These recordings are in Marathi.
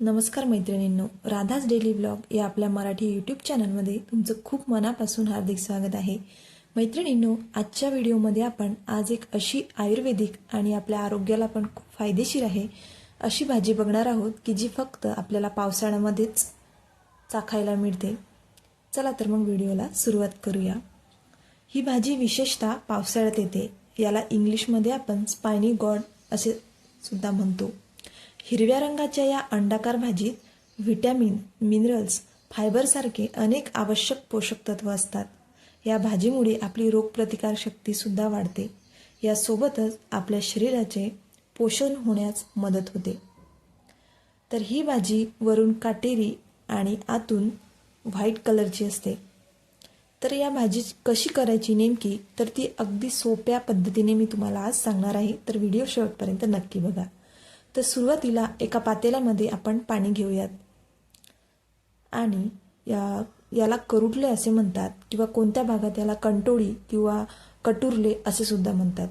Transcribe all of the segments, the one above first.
नमस्कार मैत्रिणींनो राधाज डेली ब्लॉग या आपल्या मराठी यूट्यूब चॅनलमध्ये तुमचं खूप मनापासून हार्दिक स्वागत आहे. मैत्रिणींनो आजच्या व्हिडिओमध्ये आपण आज एक अशी आयुर्वेदिक आणि आपल्या आरोग्याला पण खूप फायदेशीर आहे अशी भाजी बघणार आहोत की जी फक्त आपल्याला पावसाळ्यामध्येच चाखायला मिळते. चला तर मग व्हिडिओला सुरुवात करूया. ही भाजी विशेषतः पावसाळ्यात येते याला इंग्लिशमध्ये आपण स्पायनी गॉड असे सुद्धा म्हणतो. हिरव्या रंगाच्या या अंडाकार भाजीत व्हिटॅमिन मिनरल्स फायबरसारखे अनेक आवश्यक पोषक तत्व असतात. या भाजीमुळे आपली रोगप्रतिकार शक्तीसुद्धा वाढते. यासोबतच आपल्या शरीराचे पोषण होण्यास मदत होते. तर ही भाजी वरून काटेरी आणि आतून व्हाईट कलरची असते. तर या भाजी कशी करायची नेमकी तर ती अगदी सोप्या पद्धतीने मी तुम्हाला आज सांगणार आहे. तर व्हिडिओ शेवटपर्यंत नक्की बघा. तर सुरुवातीला एका पातेल्यामध्ये आपण पाणी घेऊयात. आणि या याला करुटले असे म्हणतात किंवा कोणत्या भागात याला कंटोळी किंवा कटुरले असे सुद्धा म्हणतात.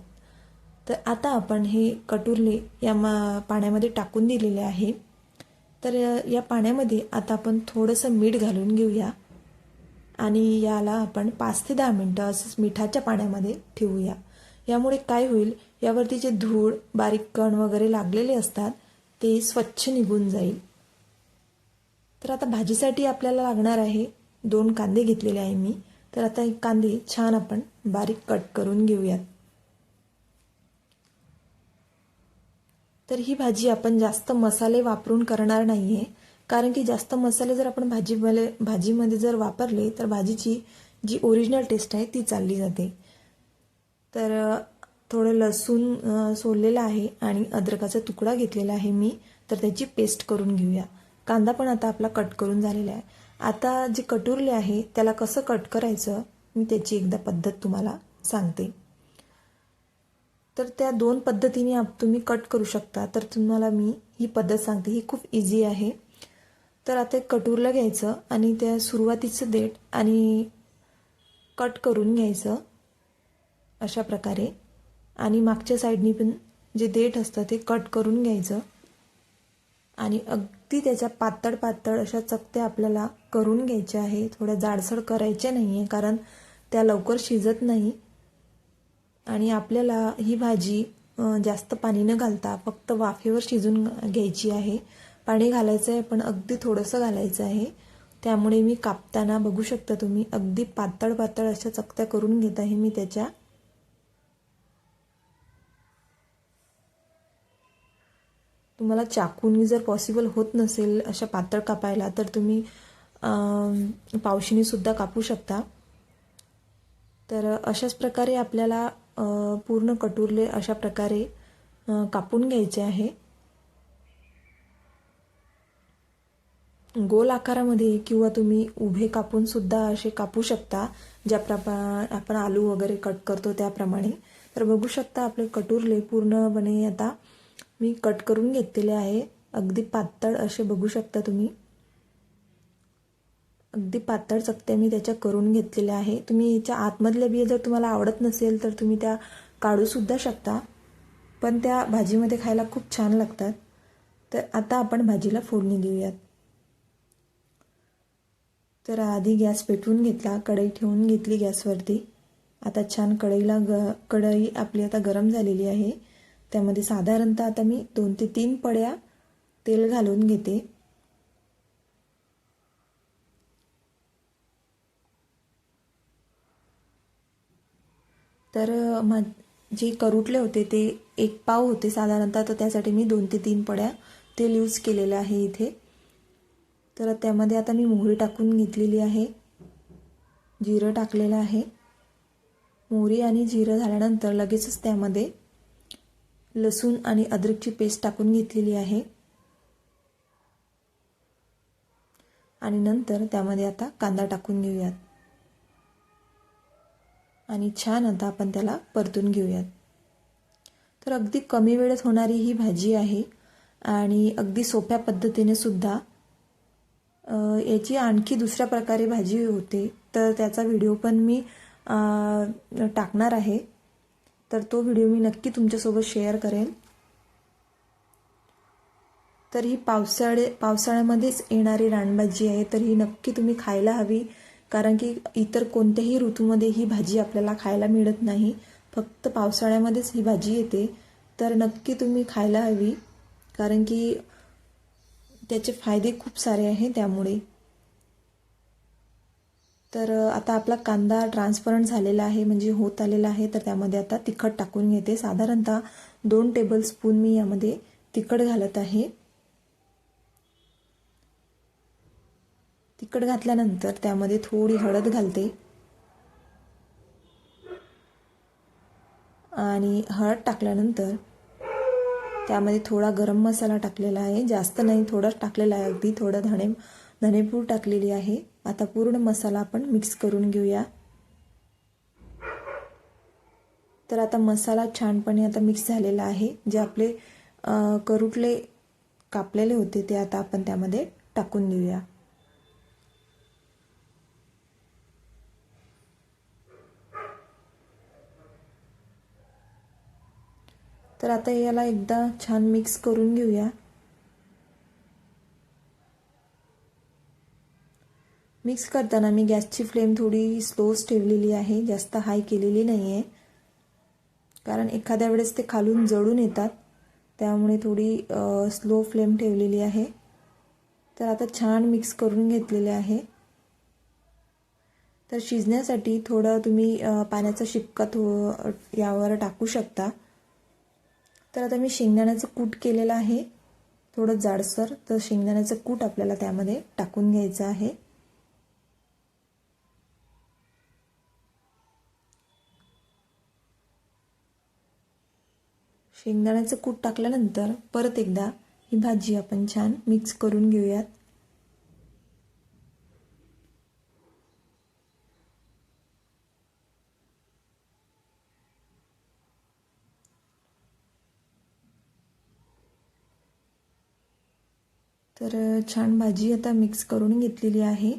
तर आता आपण हे कटुरले या मा पाण्यामध्ये टाकून दिलेले आहे. तर या पाण्यामध्ये आता आपण थोडंसं मीठ घालून घेऊया. आणि याला आपण पाच ते दहा मिनटं असंच मिठाच्या पाण्यामध्ये ठेवूया. यामुळे काय होईल? यावरती जे धूळ बारीक कण वगैरे लागलेले असतात ते स्वच्छ निघून जाईल. तर आता भाजीसाठी आपल्याला लागणार आहे दोन कांदे घेतलेले आहे मी. तर आता एक कांदे छान आपण बारीक कट करून घेऊयात. तर ही भाजी आपण जास्त मसाले वापरून करणार नाही आहे कारण की जास्त मसाले जर आपण भाजीमध्ये भाजीमध्ये जर वापरले तर भाजीची जी ओरिजिनल टेस्ट आहे ती चालली जाते. तर थोडं लसूण सोललेलं आहे आणि अद्रकाचा तुकडा घेतलेला आहे मी तर त्याची पेस्ट करून घेऊया. कांदा पण आता आपला कट करून झालेला आहे. आता जे कटुरले आहे त्याला कसं कट करायचं मी त्याची एकदा पद्धत तुम्हाला सांगते. तर त्या दोन पद्धतीने आप तुम्ही कट करू शकता. तर तुम्हाला मी ही पद्धत सांगते. ही खूप इझी आहे. तर आता एक कटूरला घ्यायचं आणि त्या सुरुवातीचं देठ आणि कट करून घ्यायचं अशा प्रकारे. आणि मागच्या साईडनी पण जे देठ असतं ते कट करून घ्यायचं. आणि अगदी त्याच्या पातळ पातळ अशा चकत्या आपल्याला करून घ्यायच्या आहे थोड्या जाडसर करायच्या नाही आहे कारण त्या लवकर शिजत नाही. आणि आपल्याला ही भाजी जास्त पाणी न घालता फक्त वाफेवर शिजून घ्यायची आहे. पाणी घालायचं आहे पण अगदी थोडंसं घालायचं आहे. त्यामुळे मी कापताना बघू शकता तुम्ही अगदी पातळ पातळ अशा चकत्या करून घेत आहे मी त्याच्या तुम्हाला चाकूनी जर पॉसिबल होत नसेल अशा पातळ कापायला तर तुम्ही पावशीनीसुद्धा कापू शकता. तर अशाच प्रकारे आपल्याला पूर्ण कटुरले अशा प्रकारे कापून घ्यायचे आहे. गोल आकारामध्ये किंवा तुम्ही उभे कापून सुद्धा असे कापू शकता ज्याप्रमाणे आपण आलू वगैरे कट करतो त्याप्रमाणे. तर बघू शकता आपले कटुरले पूर्णपणे आता मी कट करून घेतलेले आहे. अगदी पातळ असे बघू शकता तुम्ही. अगदी पातळ चकत्या मी त्याच्या करून घेतलेल्या आहे. तुम्ही याच्या आतमधल्या बिया जर तुम्हाला आवडत नसेल तर तुम्ही त्या काढूसुद्धा शकता. पण त्या भाजीमध्ये खायला खूप छान लागतात. तर आता आपण भाजीला फोडणी देऊयात. तर आधी गॅस पेटवून घेतला कढई ठेवून घेतली गॅसवरती. आता छान कढईला ग कढई आपली आता गरम झालेली आहे. त्यामध्ये साधारणतः आता मी दोन ते तीन पड्या तेल घालून घेते. तर मा जे करुटले होते ते एक पाव होते साधारणतः तर त्यासाठी मी दोन ते तीन पड्या तेल यूज केलेलं आहे इथे. तर त्यामध्ये आता मी मोहरी टाकून घेतलेली आहे. जिरं टाकलेलं आहे. मोहरी आणि जिरं झाल्यानंतर लगेचच त्यामध्ये लसूण आणि अद्रकची पेस्ट टाकून घेतलेली आहे. आणि नंतर त्यामध्ये आता कांदा टाकून घेऊयात. आणि छान आता आपण त्याला परतून घेऊयात. तर अगदी कमी वेळेत होणारी ही भाजी आहे. आणि अगदी सोप्या पद्धतीने सुद्धा याची आणखी दुसऱ्या प्रकारे भाजी होते. तर त्याचा व्हिडिओ पण मी टाकणार आहे. तर तो व्हिडिओ मी नक्की तुमच्यासोबत शेअर करेन तर ही पावसाळे पावसाळ्यामध्येच येणारी रानभाजी आहे तर ही नक्की तुम्ही खायला हवी. कारण की इतर कोणत्याही ऋतूमध्ये ही भाजी आपल्याला खायला मिळत नाही. फक्त पावसाळ्यामध्येच ही भाजी येते. तर नक्की तुम्ही खायला हवी. कारण की त्याचे फायदे खूप सारे आहे त्यामुळे. तर आता आपला कांदा ट्रान्सपरंट झालेला आहे म्हणजे होत आलेला आहे तर त्यामध्ये आता तिखट टाकून घेते. साधारणतः दोन टेबलस्पून मी यामध्ये तिखट घालत आहे. तिखट घातल्यानंतर त्यामध्ये थोडी हळद घालते. आणि हळद टाकल्यानंतर त्यामध्ये थोडा गरम मसाला टाकलेला आहे. जास्त नाही थोडाच टाकलेला आहे. अगदी थोडं धणे धणेपूड टाकलेली आहे. आता पूर्ण मसाला आपण मिक्स करून घेऊया. तर आता मसाला छानपणे आता मिक्स झालेला आहे. जे आपले करुटले कापलेले होते ते आता आपण त्यामध्ये टाकून देऊया. तर आता याला एकदा छान मिक्स करून घेऊया. मिक्स करताना मी गॅसची फ्लेम थोडी स्लोच ठेवलेली आहे. जास्त हाय केलेली नाही आहे कारण एखाद्या वेळेस ते खालून जळून येतात. त्यामुळे थोडी स्लो फ्लेम ठेवलेली आहे. तर आता छान मिक्स करून घेतलेले आहे. तर शिजण्यासाठी थोडं तुम्ही पाण्याचा शिक्का थो यावर टाकू शकता. तर आता मी शेंगदाण्याचं कूट केलेलं आहे. थोडं जाडसर तर शेंगदाण्याचं कूट आपल्याला त्यामध्ये टाकून घ्यायचं आहे. शेंगदाण्याचं कूट टाकल्यानंतर परत एकदा ही भाजी आपण छान मिक्स करून घेऊयात. तर छान भाजी आता मिक्स करून घेतलेली आहे.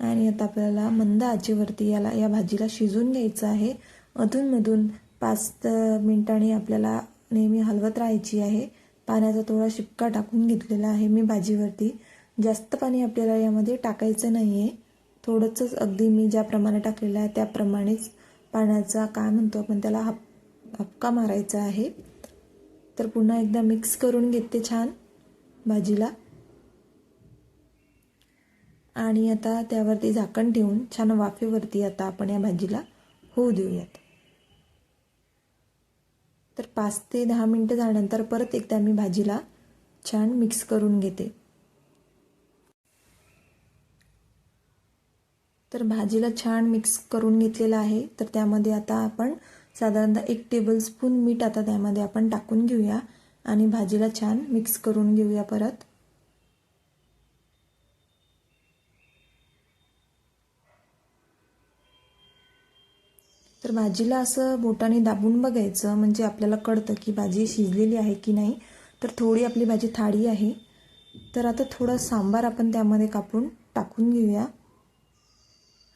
आणि आता आपल्याला मंद आचेवरती याला या भाजीला शिजून घ्यायचं आहे. अधूनमधून पाच मिनिटांनी आपल्याला नेहमी हलवत राहायची आहे. पाण्याचा थोडा शिपका टाकून घेतलेला आहे मी भाजीवरती. जास्त पाणी आपल्याला यामध्ये टाकायचं नाही आहे थोडंसंच अगदी मी ज्याप्रमाणे टाकलेलं आहे त्याप्रमाणेच पाण्याचा काय म्हणतो आपण त्याला हप हपका मारायचा आहे. तर पुन्हा एकदा मिक्स करून घेते छान भाजीला. आणि आता त्यावरती झाकण ठेवून छान वाफेवरती आता आपण या भाजीला होऊ देऊयात. तर पाच ते दहा मिनटं झाल्यानंतर परत एकदा मी भाजीला छान मिक्स करून घेते. तर भाजीला छान मिक्स करून घेतलेलं आहे. तर त्यामध्ये आता आपण साधारणतः एक टेबलस्पून मीठ आता त्यामध्ये आपण टाकून घेऊया आणि भाजीला छान मिक्स करून घेऊया परत. तर भाजीला असं बोटाने दाबून बघायचं म्हणजे आपल्याला कळतं की भाजी शिजलेली आहे की नाही. तर थोडी आपली भाजी थाळी आहे. तर आता थोडा सांबार आपण त्यामध्ये कापून टाकून घेऊया.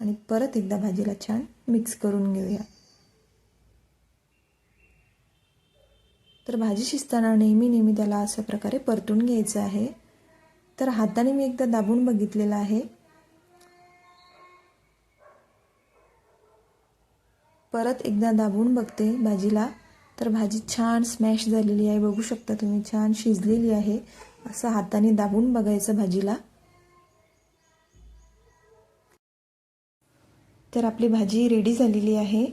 आणि परत एकदा भाजीला छान मिक्स करून घेऊया. तर भाजी शिजताना नेहमी नेहमी त्याला अशा प्रकारे परतून घ्यायचं आहे. तर हाताने मी एकदा दाबून बघितलेलं आहे. परत एकदा दाबून बघते भाजीला. तर भाजी छान स्मॅश झालेली आहे. बघू शकता तुम्ही छान शिजलेली आहे. असं हाताने दाबून बघायचं भाजीला. तर आपली भाजी रेडी झालेली आहे.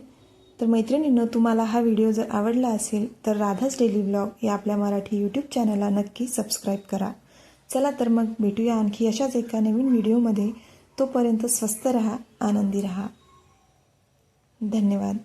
तर मैत्रिणींनो तुम्हाला हा व्हिडिओ जर आवडला असेल तर राधाच डेली ब्लॉग या आपल्या मराठी यूट्यूब चॅनलला नक्की सबस्क्राईब करा. चला तर मग भेटूया आणखी अशाच एका नवीन व्हिडिओमध्ये तोपर्यंत स्वस्त रहा आनंदी रहा. धन्यवाद.